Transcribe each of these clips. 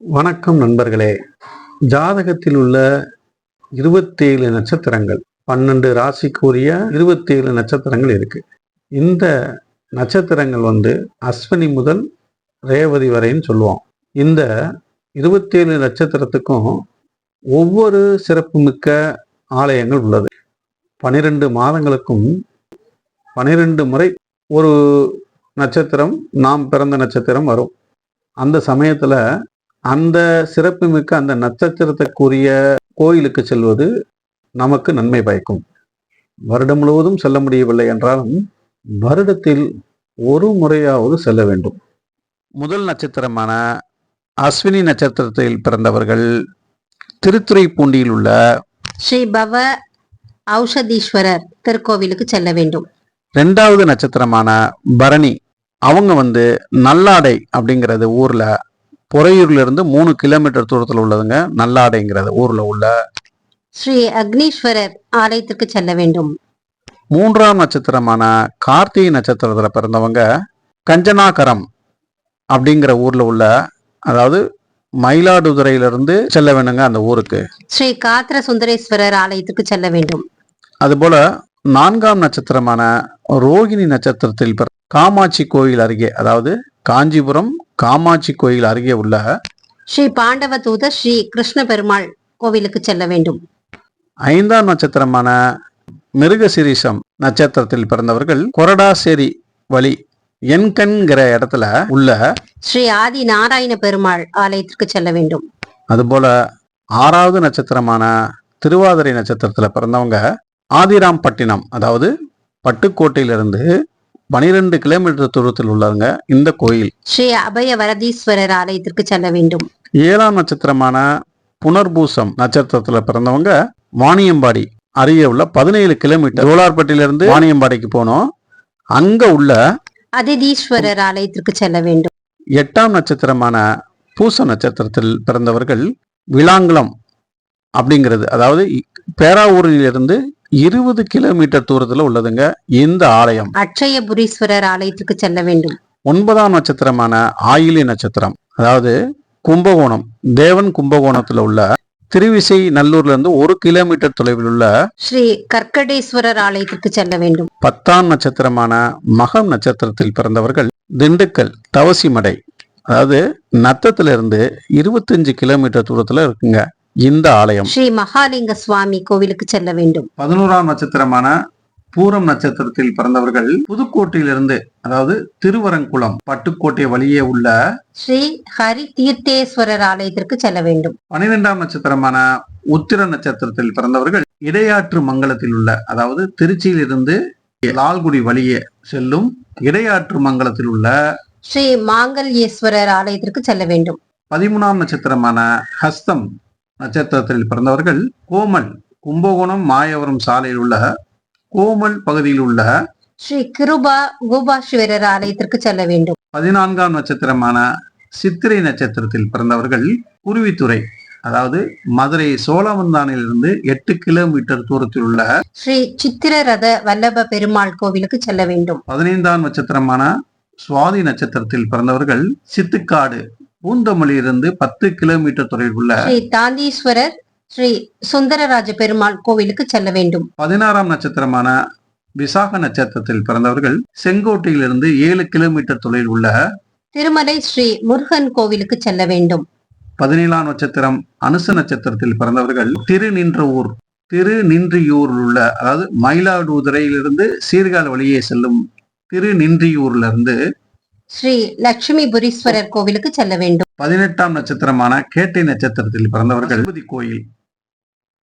வணக்கம் நண்பர்களே. ஜாதகத்தில் உள்ள இருபத்தேழு நட்சத்திரங்கள் பன்னெண்டு ராசிக்குரிய இருபத்தேழு நட்சத்திரங்கள் இருக்கு. இந்த நட்சத்திரங்கள் வந்து அஸ்வினி முதல் ரேவதி வரைன்னு சொல்லுவோம். இந்த இருபத்தேழு நட்சத்திரத்துக்கும் ஒவ்வொரு சிறப்புமிக்க ஆலயங்கள் உள்ளது. பனிரெண்டு மாதங்களுக்கும் பனிரெண்டு முறை ஒரு நட்சத்திரம் நாம் பிறந்த நட்சத்திரம் வரும். அந்த சமயத்தில் அந்த சிறப்புமிக்க அந்த நட்சத்திரத்துக்குரிய கோயிலுக்கு செல்வது நமக்கு நன்மை பயக்கும். வருடம் முழுவதும் செல்ல முடியவில்லை என்றாலும் வருடத்தில் ஒரு முறையாவது செல்ல வேண்டும். முதல் நட்சத்திரமான அஸ்வினி நட்சத்திரத்தில் பிறந்தவர்கள் திருத்துறைப்பூண்டியில் உள்ள ஸ்ரீ பவ ஔஷதீஸ்வரர் திருக்கோவிலுக்கு செல்ல வேண்டும். ரெண்டாவது நட்சத்திரமான பரணி அவங்க வந்து நல்லாடை அப்படிங்கிறது ஊர்ல பொறையூர்ல இருந்து மூணு கிலோமீட்டர் தூரத்துல உள்ளதுங்க நல்லாடைங்கிறது. ஊர்ல உள்ள ஸ்ரீ அக்னீஸ்வரர் ஆலயத்திற்கு செல்ல வேண்டும். மூன்றாம் நட்சத்திரமான கார்த்திகை நட்சத்திரத்துல பிறந்தவங்க கஞ்சனாகரம் அப்படிங்கிற ஊர்ல உள்ள அதாவது மயிலாடுதுறையிலிருந்து செல்ல வேணுங்க அந்த ஊருக்கு. ஸ்ரீ காத்திர சுந்தரேஸ்வரர் ஆலயத்திற்கு செல்ல வேண்டும். அதுபோல நான்காம் நட்சத்திரமான ரோகிணி நட்சத்திரத்தில் காமாட்சி கோயில் அருகே அதாவது காஞ்சிபுரம் காமாட்சி கோயில் அருகே உள்ள ஸ்ரீ பாண்டவ தூதர் ஸ்ரீ கிருஷ்ண பெருமாள் கோவிலுக்கு செல்ல வேண்டும். ஐந்தாம் நட்சத்திரமான மிருகசிரீசம் நட்சத்திரத்தில் பிறந்தவர்கள் கொரடாசேரி வழி என்கண்கிற இடத்துல உள்ள ஸ்ரீ ஆதி நாராயண பெருமாள் ஆலயத்திற்கு செல்ல வேண்டும். அதுபோல ஆறாவது நட்சத்திரமான திருவாதிரை நட்சத்திரத்துல பிறந்தவங்க ஆதிராம் பட்டினம் அதாவது பட்டுக்கோட்டையிலிருந்து பனிரெண்டு கிலோமீட்டர் தூரத்தில் உள்ளவங்க இந்த கோயில். ஸ்ரீ அபய வரதீஸ்வரர் ஆலயத்திற்கு செல்ல வேண்டும். ஏழாம் நட்சத்திரமான புனர்பூசம் நட்சத்திரத்துல பிறந்தவங்க வாணியம்பாடி அருகே உள்ள பதினேழு கிலோமீட்டர் ஜோலார்பட்டியிலிருந்து வாணியம்பாடிக்கு போனோம். அங்க உள்ள அதிதீஸ்வரர் ஆலயத்திற்கு செல்ல வேண்டும். எட்டாம் நட்சத்திரமான பூச நட்சத்திரத்தில் பிறந்தவர்கள் விளாங்குளம் அப்படிங்கிறது. அதாவது பேராவூரிலிருந்து இருபது கிலோமீட்டர் தூரத்துல உள்ளதுங்க இந்த ஆலயம். அட்சயபுரீஸ்வரர் ஆலயத்திற்கு செல்ல வேண்டும். ஒன்பதாம் நட்சத்திரமான ஆயிலி நட்சத்திரம் அதாவது கும்பகோணம் தேவன் கும்பகோணத்துல உள்ள திருவிசை நல்லூர்ல இருந்து ஒரு கிலோமீட்டர் தொலைவில் உள்ள ஸ்ரீ கற்கடேஸ்வரர் ஆலயத்திற்கு செல்ல வேண்டும். பத்தாம் நட்சத்திரமான மகம் நட்சத்திரத்தில் பிறந்தவர்கள் திண்டுக்கல் தவசிமடை அதாவது நத்தத்திலிருந்து இருபத்தஞ்சு கிலோமீட்டர் தூரத்துல இருக்குங்க. இந்த ஆலயம். ஸ்ரீ மகாலிங்க சுவாமி கோவிலுக்கு செல்ல வேண்டும். பதினோராம் நட்சத்திரமான பூரம் நட்சத்திரத்தில் பிறந்தவர்கள் புதுக்கோட்டையிலிருந்து அதாவது திருவரங்குளம் பட்டுக்கோட்டை வழியே உள்ள ஸ்ரீ ஹரி தீர்த்தேஸ்வரர் ஆலயத்திற்கு செல்ல வேண்டும். பனிரெண்டாம் நட்சத்திரமான உத்திர நட்சத்திரத்தில் பிறந்தவர்கள் இடையாற்று மங்கலத்தில் உள்ள அதாவது திருச்சியிலிருந்து லால்குடி வழியே செல்லும் இடையாற்று மங்கலத்தில் உள்ள ஸ்ரீ மாங்கல்யேஸ்வரர் ஆலயத்திற்கு செல்ல வேண்டும். பதிமூணாம் நட்சத்திரமான ஹஸ்தம் நட்சத்திரத்தில் பிறந்தவர்கள் கோமல் கும்பகோணம் மாயவரம் சாலையில் உள்ள கோமல் பகுதியில் உள்ள ஸ்ரீ கிருபா கோபாஸ்வரர் ஆலயத்திற்கு செல்ல வேண்டும். பதினான்காம் நட்சத்திரமான சித்திரை நட்சத்திரத்தில் பிறந்தவர்கள் குருவித்துறை அதாவது மதுரை சோழவந்தானிலிருந்து எட்டு கிலோமீட்டர் தூரத்தில் உள்ள ஸ்ரீ சித்திரரத வல்லப பெருமாள் கோவிலுக்கு செல்ல வேண்டும். பதினைந்தாம் நட்சத்திரமான சுவாதி நட்சத்திரத்தில் பிறந்தவர்கள் சித்துக்காடு பூந்தமல்லியிலிருந்து பத்து கிலோமீட்டர் தொலைவில் உள்ள ஸ்ரீ தாந்தீஸ்வரர் ஸ்ரீ சுந்தரராஜ பெருமாள் கோவிலுக்கு செல்ல வேண்டும். பதினாறாம் நட்சத்திரமான விசாக நட்சத்திரத்தில் பிறந்தவர்கள் செங்கோட்டையிலிருந்து ஏழு கிலோமீட்டர் தொலைவில் உள்ள திருமலை ஸ்ரீ முருகன் கோவிலுக்கு செல்ல வேண்டும். பதினேழாம் நட்சத்திரம் அனுச நட்சத்திரத்தில் பிறந்தவர்கள் திருநின்றவூர் திருநின்றியூரில் உள்ள அதாவது மயிலாடுதுறையிலிருந்து சீர்காழி வழியே செல்லும் திருநின்றியூர்ல இருந்து ஸ்ரீ லட்சுமிபுரீஸ்வரர் கோவிலுக்கு செல்ல வேண்டும். பதினெட்டாம் நட்சத்திரமான கேட்டை நட்சத்திரத்தில் பிறந்தவர்கள் பசுபதி கோயில்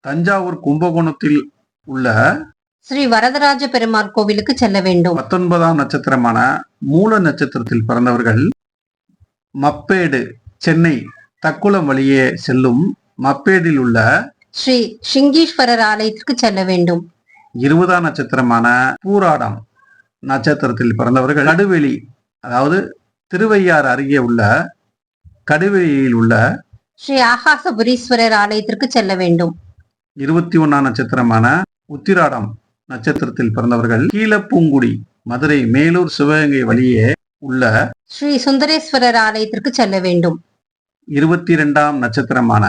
தஞ்சாவூர் கும்பகோணத்தில் உள்ள ஸ்ரீ வரதராஜ பெருமாள் கோவிலுக்கு செல்ல வேண்டும். பத்தொன்பதாம் நட்சத்திரமான மூல நட்சத்திரத்தில் பிறந்தவர்கள் மப்பேடு சென்னை தக்குளம் வழியே செல்லும் மப்பேடில் உள்ள ஸ்ரீ சிங்கீஸ்வரர் ஆலயத்திற்கு செல்ல வேண்டும். இருபதாம் நட்சத்திரமான பூராடம் நட்சத்திரத்தில் பிறந்தவர்கள் கடுவெளி அதாவது திருவையாறு அருகே உள்ள கடுவெளியில் உள்ள ஸ்ரீ ஆகாசபுரீஸ்வரர் ஆலயத்திற்கு செல்ல வேண்டும். இருபத்தி ஒன்னாம் நட்சத்திரமான உத்திராடம் நட்சத்திரத்தில் பிறந்தவர்கள் கீழப்பூங்குடி மதுரை மேலூர் சிவகங்கை வழியே உள்ள ஸ்ரீ சுந்தரேஸ்வரர் ஆலயத்திற்கு செல்ல வேண்டும். இருபத்தி இரண்டாம் நட்சத்திரமான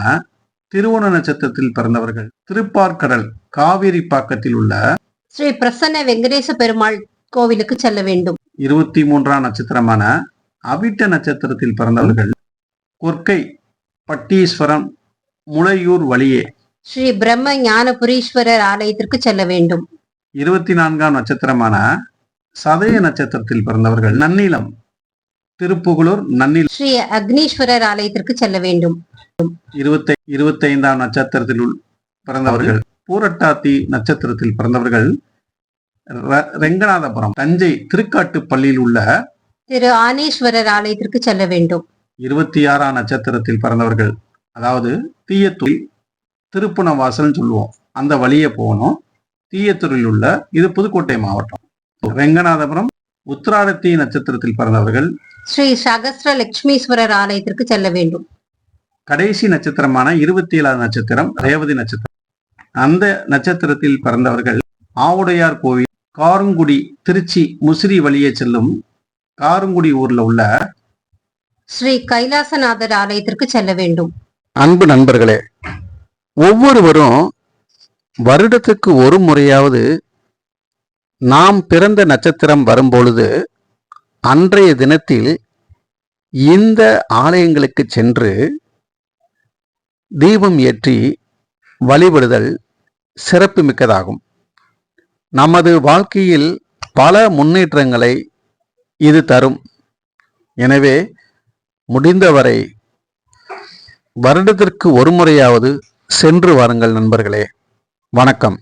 திருவோண நட்சத்திரத்தில் பிறந்தவர்கள் திருப்பார்கடல் காவிரி பாக்கத்தில் உள்ள ஸ்ரீ பிரசன்ன வெங்கடேச பெருமாள் கோவிலுக்கு செல்ல வேண்டும். இருபத்தி மூன்றாம் நட்சத்திரமான அவிட்ட நட்சத்திரத்தில் பிறந்தவர்கள் கொர்க்கை பட்டீஸ்வரம் முளையூர் வழியே ஸ்ரீ பிரம்ம ஞானபுரீஸ்வரர் ஆலயத்திற்கு செல்ல வேண்டும். இருபத்தி நான்காம் நட்சத்திரமான சதய நட்சத்திரத்தில் பிறந்தவர்கள் நன்னிலம் திருப்புகலூர் நன்னிலம் ஸ்ரீ அக்னீஸ்வரர் ஆலயத்திற்கு செல்ல வேண்டும். இருபத்தி இருபத்தைந்தாம் நட்சத்திரத்தில் பிறந்தவர்கள் பூரட்டாத்தி நட்சத்திரத்தில் பிறந்தவர்கள் ரெங்கநாதபுரம் தஞ்சை திருக்காட்டுப்பள்ளியில் உள்ள திரு ஆனீஸ்வரர் ஆலயத்திற்கு செல்ல வேண்டும். இருபத்தி ஆறாம் நட்சத்திரத்தில் பிறந்தவர்கள் அதாவது தீயத்தூர் திருப்புணவாசல்னு சொல்லுவோம். அந்த வழியே போகணும். தீயத்தூரில் உள்ள இது புதுக்கோட்டை மாவட்டம். ரெங்கநாதபுரம் உத்திராடத்தி நட்சத்திரத்தில் பிறந்தவர்கள். ஸ்ரீ சகஸ்ர லட்சுமீஸ்வரர் ஆலயத்திற்கு செல்ல வேண்டும். கடைசி நட்சத்திரமான இருபத்தி ஏழாவது நட்சத்திரம் ரேவதி நட்சத்திரம். அந்த நட்சத்திரத்தில் பிறந்தவர்கள் ஆவுடையார் கோவில் காருங்குடி திருச்சி முசிறி வழியே செல்லும் காருங்குடி ஊர்ல உள்ள ஸ்ரீ கைலாசநாதர் ஆலயத்திற்கு செல்ல வேண்டும். அன்பு நண்பர்களே ஒவ்வொருவரும் வருடத்துக்கு ஒரு முறையாவது நாம் பிறந்த நட்சத்திரம் வரும்பொழுது அன்றைய தினத்தில் இந்த ஆலயங்களுக்கு சென்று தீபம் ஏற்றி வழிபடுதல் சிறப்பு மிக்கதாகும் நமது வாழ்க்கையில் பல முன்னேற்றங்களை இது தரும். எனவே முடிந்தவரை வருடத்திற்கு ஒரு முறையாவது சென்று வாருங்கள் நண்பர்களே. வணக்கம்.